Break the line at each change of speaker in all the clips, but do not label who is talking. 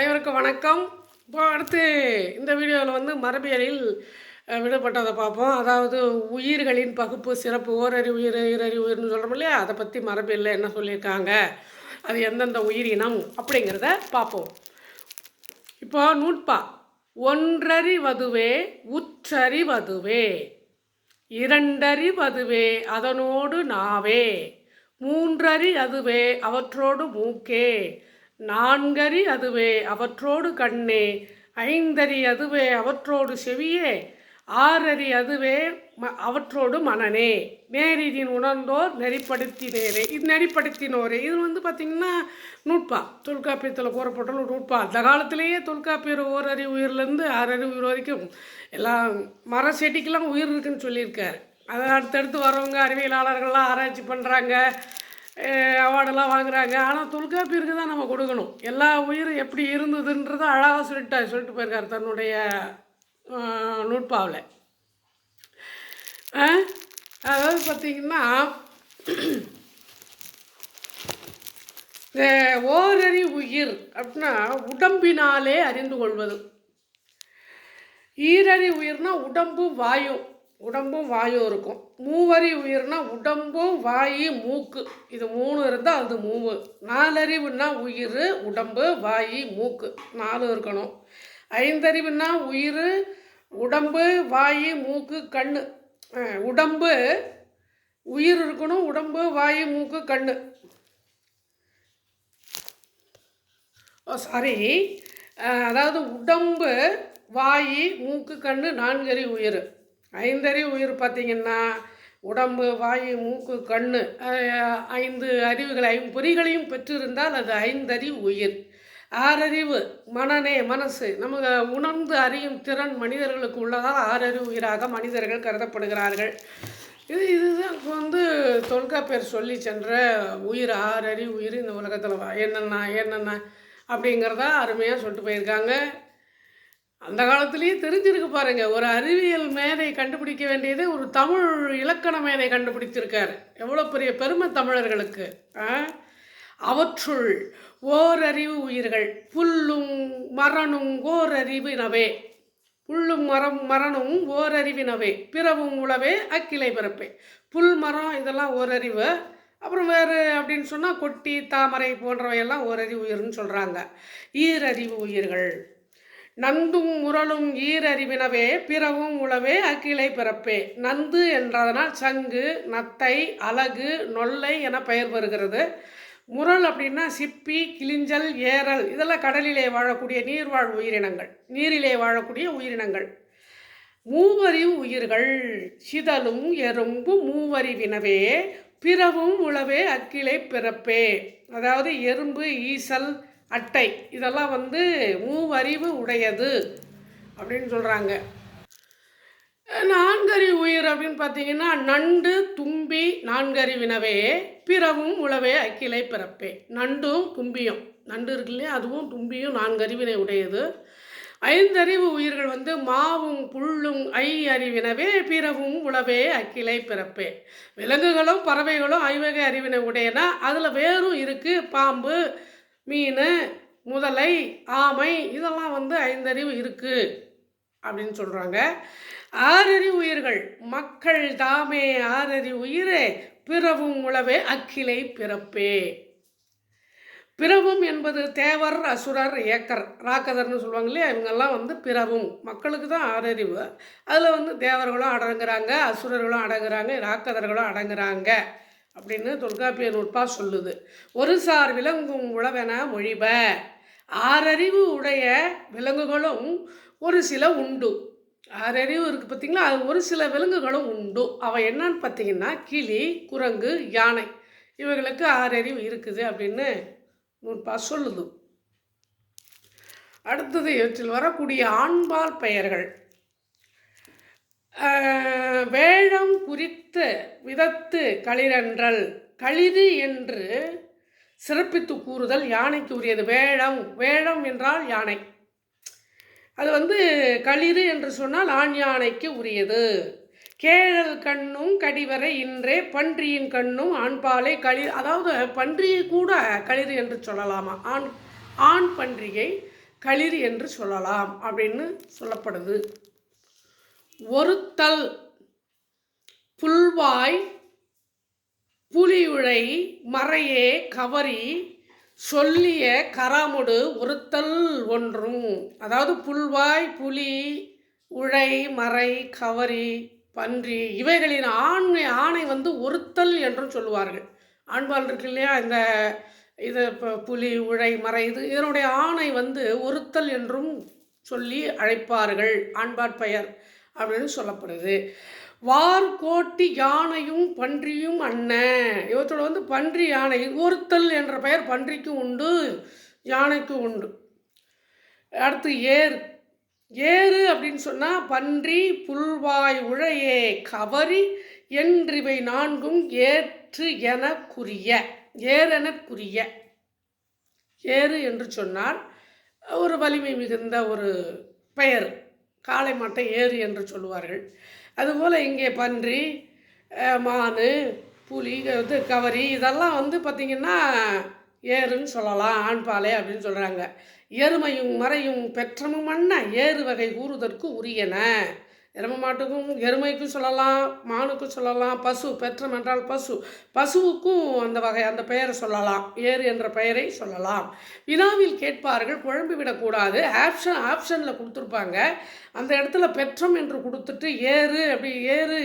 அனைவருக்கும் வணக்கம். இப்போ அடுத்து இந்த வீடியோவில் வந்து மரபியலில் விடப்பட்டதை பார்ப்போம். அதாவது உயிர்களின் பகுப்பு சிறப்பு ஓரறி உயிர் ஈரறி உயிர்னு சொல்கிறோம் இல்லையா? அதை பற்றி மரபியலில் என்ன சொல்லியிருக்காங்க? அது எந்தெந்த உயிரினம் அப்படிங்கிறத பார்ப்போம். இப்போ நூற்பா. ஒன்றறிவதுவே உற்றறிவதுவே இரண்டறிவதுவே அதனோடு நாவே. மூன்றறி அதுவே அவற்றோடு மூக்கே. நான்கறி அதுவே அவற்றோடு கண்ணே ஐந்தறி அதுவே அவற்றோடு செவியே ஆறறி அதுவே ம அவற்றோடு மனநே நேரிதின் உணர்ந்தோர் நெறிப்படுத்தினேரே இது நெறிப்படுத்தினோரே. இது வந்து பார்த்திங்கன்னா நூற்பா. தொல்காப்பியத்தில் கூறப்பட்டுள்ள நூற்பா. அந்த காலத்திலேயே தொல்காப்பியர் ஓரறி உயிர்லேருந்து ஆறறி உயிர் வரைக்கும் எல்லாம் மர செடிக்கெல்லாம் உயிர் இருக்குன்னு சொல்லியிருக்காரு. அதை அடுத்தடுத்து வரவங்க அறிவியலாளர்கள்லாம் ஆராய்ச்சி பண்ணுறாங்க அவார்டெல்லாம் வாங்குறாங்க. ஆனால் தொல்காப்பியருக்கு தான் நம்ம கொடுக்கணும். எல்லா உயிரும் எப்படி இருந்ததுன்றதை அழகாக சொல்லிட்டு சொல்லிட்டு போயிருக்கார் தன்னுடைய நுட்பாவில் அதாவது பார்த்திங்கன்னா இந்த ஓரறி உயிர் அப்படின்னா உடம்பினாலே அறிந்து கொள்வது. ஈரறி உயிர்னா உடம்பு வாயும். உடம்பும் வாயும் இருக்கும். மூவரி உயிர்னா உடம்பும் வாய் மூக்கு. இது மூணு இருந்தால் அது மூவு. நாலறிவுன்னா உயிர் உடம்பு வாய் மூக்கு. நாலு இருக்கணும். ஐந்தறிவுன்னா உயிர் உடம்பு வாய் மூக்கு கண் உடம்பு உயிர் இருக்கணும் உடம்பு வாயு மூக்கு கண் ஓ சாரி அதாவது உடம்பு வாயி மூக்கு கண் நான்கறி உயிர். ஐந்தறிவு உயிர் பார்த்திங்கன்னா உடம்பு வாயு மூக்கு கண் அஹ், ஐந்து பொறிகளையும் ஐம்பொறிகளையும் பெற்றிருந்தால் அது ஐந்தறி உயிர். ஆறறிவு மனநே மனசு. நமக்கு உணர்ந்து அறியும் திறன் மனிதர்களுக்கு உள்ளதால் ஆறறிவு உயிராக மனிதர்கள் கருதப்படுகிறார்கள். இது இதுதான் இப்போ வந்து தொல்காப்பியர் சொல்லி சென்ற உயிர் ஆறறி உயிர் இந்த உலகத்தில் என்னென்ன என்னென்ன அப்படிங்கிறத அருமையாக சொல்லிட்டு போயிருக்காங்க. அந்த காலத்திலேயே தெரிஞ்சிருக்கு பாருங்க. ஒரு அறிவியல் மேதை கண்டுபிடிக்க வேண்டியது ஒரு தமிழ் இலக்கண மேதை கண்டுபிடிச்சிருக்காரு. எவ்வளோ பெரிய பெருமை தமிழர்களுக்கு ஆ? அவற்றுள் ஓரறிவு உயிர்கள் புல்லும் மரணும் ஓரறிவினவே. புல்லும் மரம் மரணும் ஓரறிவினவே. பிறவும் உளவே அக்கிளை பிறப்பே. புல் மரம் இதெல்லாம் ஓரறிவு. அப்புறம் வேறு அப்படின்னு சொன்னால் கொட்டி தாமரை போன்றவையெல்லாம் ஓரறிவு உயிர்னு சொல்கிறாங்க ஈரறிவு உயிர்கள். நந்தும் முரளும் ஈரறிவினவே பிறவும் உளவே அக்கிளை பிறப்பே. நந்து என்றதனால் சங்கு நத்தை அலகு நொல்லை என பெயர் வருகிறது. முரல் அப்படின்னா சிப்பி கிளிஞ்சல் ஏரல் இதெல்லாம் கடலிலே வாழக்கூடிய நீர்வாழ் உயிரினங்கள். நீரிலே வாழக்கூடிய உயிரினங்கள். மூவறிவு உயிர்கள் சிதலும் எறும்பு மூவறிவினவே பிறவும் உளவே அக்கிளை பிறப்பே. அதாவது எறும்பு ஈசல் அட்டை. இதெல்லாம் வந்து மூவறிவு உடையது அப்படின்னு சொல்கிறாங்க நான்கறி உயிர் அப்படின்னு பார்த்தீங்கன்னா நண்டு தும்பி நான்கறிவினவே பிறவும் உழவே அக்கிளை பிறப்பே. நண்டும் தும்பியும். நண்டு இருக்கு இல்லையா? அதுவும் தும்பியும் நான்கறிவினை உடையது. ஐந்தறிவு உயிர்கள் வந்து மாவும் புல்லும் ஐ அறிவினவே பிறவும் உளவே அக்கிளை பிறப்பே. விலங்குகளும் பறவைகளும் ஐவகை அறிவினை உடையனா. அதில் வேறும் இருக்குது பாம்பு மீன் முதலை ஆமை இதெல்லாம் வந்து ஐந்தறிவு இருக்குது அப்படின்னு சொல்கிறாங்க ஆறறி உயிர்கள் மக்கள் தாமே ஆறறி உயிரே பிறவும் உளவே அக்கிளை பிறப்பே. பிறவும் என்பது தேவர் அசுரர் ஏக்கர் ராக்கதர்னு சொல்லுவாங்க இல்லையா? இவங்கெல்லாம் வந்து பிறவும் மக்களுக்கு தான் ஆறறிவு. அதில் வந்து தேவர்களும் அடங்குறாங்க அசுரர்களும் அடங்குறாங்க ராக்கதர்களும் அடங்குறாங்க. அப்படின்னு தொல்காப்பிய நூற்பா சொல்லுது. ஒரு சார் விலங்கும் உழவென மொழிப ஆறறிவு உடைய விலங்குகளும் ஒரு சில உண்டு. ஆறறிவு இருக்குது பார்த்திங்களா அது ஒரு சில விலங்குகளும் உண்டு. அவள் என்னன்னு பார்த்தீங்கன்னா கிளி குரங்கு யானை. இவர்களுக்கு ஆறறிவு இருக்குது அப்படின்னு நூற்பா சொல்லுது. அடுத்தது இவற்றில் வரக்கூடிய ஆண்பால் பெயர்கள். வேழம் குறித்த விதத்து களிரன்றல். களிறு என்று சிறப்பித்து கூறுதல் யானைக்கு உரியது. வேழம் வேழம் என்றால் யானை. அது வந்து களிறு என்று சொன்னால் ஆண் யானைக்கு உரியது. கேழல் கண்ணும் கடிவரை இன்றே பன்றியின் கண்ணும் ஆண்பாலை களி அதாவது பன்றியை கூட களிறு என்று சொல்லலாமா? ஆண் ஆண் பன்றியை களிர் என்று சொல்லலாம் அப்படின்னு சொல்லப்படுது. ஒருத்தல் புல்வாய் புலியுழை மறையே கவரி சொல்லிய கராமுடு ஒருத்தல் ஒன்றும். அதாவது புல்வாய் புலி உழை மறை கவரி பன்றி இவைகளின் ஆண்மை ஆணை வந்து ஒருத்தல் என்றும் சொல்லுவார்கள். ஆண்பால் இருக்கு இல்லையா? இந்த இது இப்போ புலி உழை மறை இது இதனுடைய ஆணை வந்து ஒருத்தல் என்றும் சொல்லி அழைப்பார்கள். ஆண்பாட் பெயர். அப்படின்னு சொல்லப்படுது. வார்கோட்டி யானையும் பன்றியும் அண்ணன் இவற்றோட வந்து பன்றி யானை ஒருத்தல் என்ற பெயர் பன்றிக்கும் உண்டு யானைக்கும் உண்டு. அடுத்து ஏர். ஏறு அப்படின்னு சொன்னால் பன்றி புல்வாய் உழையே கவரி என்றிவை நான்கும் ஏற்று என குறிய. ஏறென குறிய. ஏறு என்று சொன்னால் ஒரு வலிமை மிகுந்த ஒரு பெயர். காளை மாட்டை ஏறு என்று சொல்லுவார்கள். அதுபோல் இங்கே பன்றி மான் புலி இது கவரி இதெல்லாம் வந்து பார்த்திங்கன்னா ஏறுன்னு சொல்லலாம் ஆண்பாலை அப்படின்னு சொல்கிறாங்க எருமையும் மறையும் பெற்றமும் மண்ண ஏறு வகை கூறுதற்கு உரியன. எருமை மாட்டுக்கும் எருமைக்கும் சொல்லலாம் மானுக்கும் சொல்லலாம் பசு பெற்றம் என்றால் பசு. பசுவுக்கும் அந்த வகை அந்த பெயரை சொல்லலாம் ஏறு என்ற பெயரை சொல்லலாம். வினாவில் கேட்பார்கள் குழம்பி விடக்கூடாது. ஆப்ஷன் ஆப்ஷனில் கொடுத்துருப்பாங்க. அந்த இடத்துல பெற்றம் என்று கொடுத்துட்டு ஏறு அப்படி ஏறு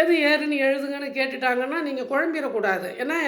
எது ஏறுன்னு எழுதுங்கன்னு கேட்டுட்டாங்கன்னா நீங்கள் குழம்பிடக்கூடாது. ஏன்னா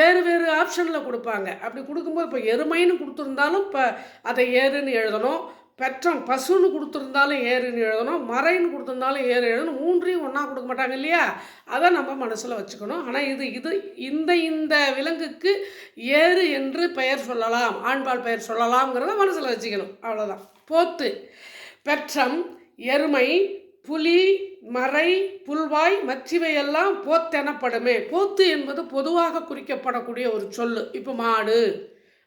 வேறு வேறு ஆப்ஷனில் கொடுப்பாங்க. அப்படி கொடுக்கும்போது இப்போ எருமைன்னு கொடுத்துருந்தாலும் இப்போ அதை ஏறுன்னு எழுதணும். பெற்றம் பசுன்னு கொடுத்துருந்தாலும் ஏறுன்னு எழுதணும் மறைன்னு கொடுத்துருந்தாலும் ஏறு எழுதணும் மூன்றையும் ஒன்றா கொடுக்க மாட்டாங்க இல்லையா? அதை நம்ம மனசில் வச்சுக்கணும். ஆனால் இது இது இந்த இந்த விலங்குக்கு ஏறு என்று பெயர் சொல்லலாம் ஆண்பால் பெயர் சொல்லலாம்ங்கிறத மனசில் வச்சுக்கணும். அவ்வளோதான் போத்து பெற்றம் எருமை புலி மறை புல்வாய் மற்றவையெல்லாம் போத்தெனப்படுமே போத்து என்பது பொதுவாக குறிக்கப்படக்கூடிய ஒரு சொல் இப்போ மாடு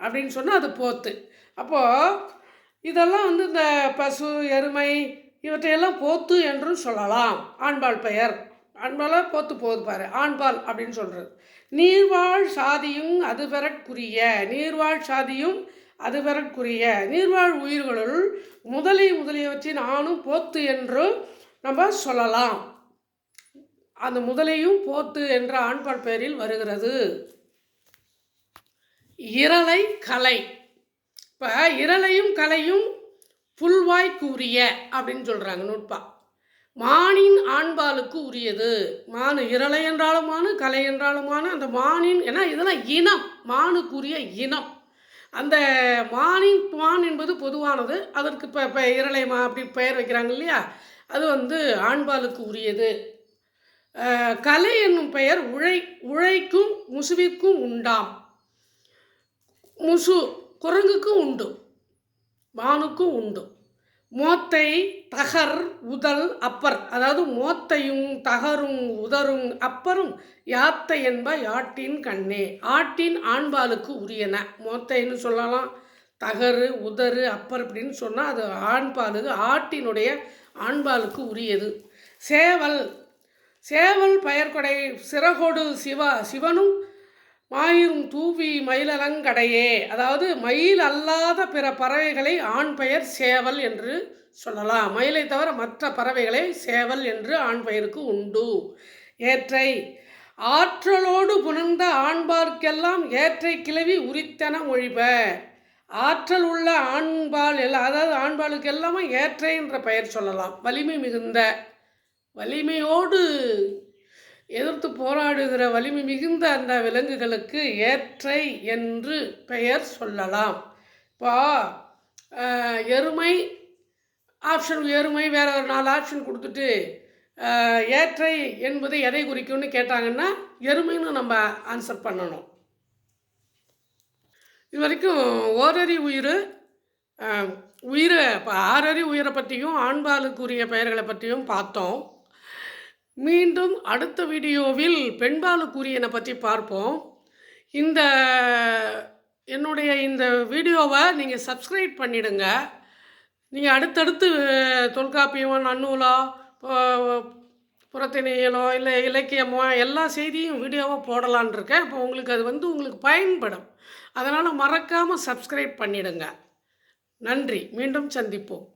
அப்படின்னு சொன்னால் அது போத்து. அப்போது இதெல்லாம் வந்து இந்த பசு எருமை இவற்றையெல்லாம் போத்து என்றும் சொல்லலாம். ஆண்பால் பெயர். ஆண்பாலாக போத்து போது பாரு. ஆண்பால் அப்படின்னு சொல்கிறது நீர்வாழ் சாதியும் அது பெறற்குரிய நீர்வாழ் சாதியும் அது பெறற்குரிய நீர்வாழ் உயிர்களுள் முதலி முதலியவற்றின் ஆணும் போத்து என்று நம்ம சொல்லலாம். அந்த முதலையும் போத்து என்ற ஆண்பால் பெயரில் வருகிறது. இரலை கலை. இப்போ இரளையும் கலையும் புல்வாய் கூறிய அப்படின்னு சொல்கிறாங்க நுட்பா மானின் ஆண்பாலுக்கு உரியது. மானு இரலை என்றாலும் மானு கலை என்றாலும் மானு அந்த மானின் ஏன்னா இதெல்லாம் இனம் மானுக்குரிய இனம். அந்த மானின் மான் என்பது பொதுவானது. அதற்கு இப்போ இப்போ இரலை மா அப்படி பெயர் வைக்கிறாங்க இல்லையா? அது வந்து ஆண்பாலுக்கு உரியது. கலை என்னும் பெயர் உழை உழைக்கும் முசுவிற்கும் உண்டாம். முசு குரங்குக்கும் உண்டு மானுக்கும் உண்டு. மோத்தை தகர் உதல் அப்பர். அதாவது மோத்தையும் தகரும் உதரும் அப்பரும் யாத்தை என்ப யாட்டின் கண்ணே. ஆட்டின் ஆண்பாலுக்கு உரியன. மோத்தைன்னு சொல்லலாம். தகரு உதறு அப்பர் அப்படின்னு சொன்னால் அது ஆண்பாலுக்கு ஆட்டினுடைய ஆண்பாலுக்கு உரியது. சேவல் சேவல் பெயர்கொடை சிறகொடு சிவா சிவனும் மாயிரும் தூவி மயிலலங்கடையே அதாவது மயில் அல்லாத பிற பறவைகளை ஆண் பெயர் சேவல் என்று சொல்லலாம். மயிலை தவிர மற்ற பறவைகளை சேவல் என்று ஆண் பெயருக்கு உண்டு. ஏற்றை ஆற்றலோடு புணர்ந்த ஆண்பார்க்கெல்லாம் ஏற்றை கிளவி உரித்தன ஒழிப ஆற்றல் உள்ள ஆண்பால் எல்லாம் அதாவது ஆண்பாலுக்கு எல்லாமே ஏற்றை என்ற பெயர் சொல்லலாம். வலிமை மிகுந்த வலிமையோடு எதிர்த்து போராடுகிற வலிமை மிகுந்த அந்த விலங்குகளுக்கு ஏற்றை என்று பெயர் சொல்லலாம். இப்போ எருமை ஆப்ஷன் எருமை வேற ஒரு நாலு ஆப்ஷன் கொடுத்துட்டு ஏற்றை என்பது எதை குறிக்கும்னு கேட்டாங்கன்னா எருமைன்னு நம்ம ஆன்சர் பண்ணணும். இது வரைக்கும் ஓரறி உயிர் உயிரை இப்போ ஆறறி உயிரை பற்றியும் ஆண்பாலுக்குரிய பெயர்களை பற்றியும் பார்த்தோம். மீண்டும் அடுத்த வீடியோவில் பெண்பாலுக்குரியனை பற்றி பார்ப்போம். இந்த என்னுடைய இந்த வீடியோவை நீங்கள் சப்ஸ்கிரைப் பண்ணிடுங்க. நீங்கள் அடுத்தடுத்து தொல்காப்பியமோ நன்னூலோ பு- புறத்திணையலோ இல்லை இலக்கியமோ எல்லா செய்தியும் வீடியோவாக போடலான் இருக்கேன். இப்போ உங்களுக்கு அது வந்து உங்களுக்கு பயன்படும். அதனால் மறக்காமல் சப்ஸ்கிரைப் பண்ணிடுங்க. நன்றி. மீண்டும் சந்திப்போம்.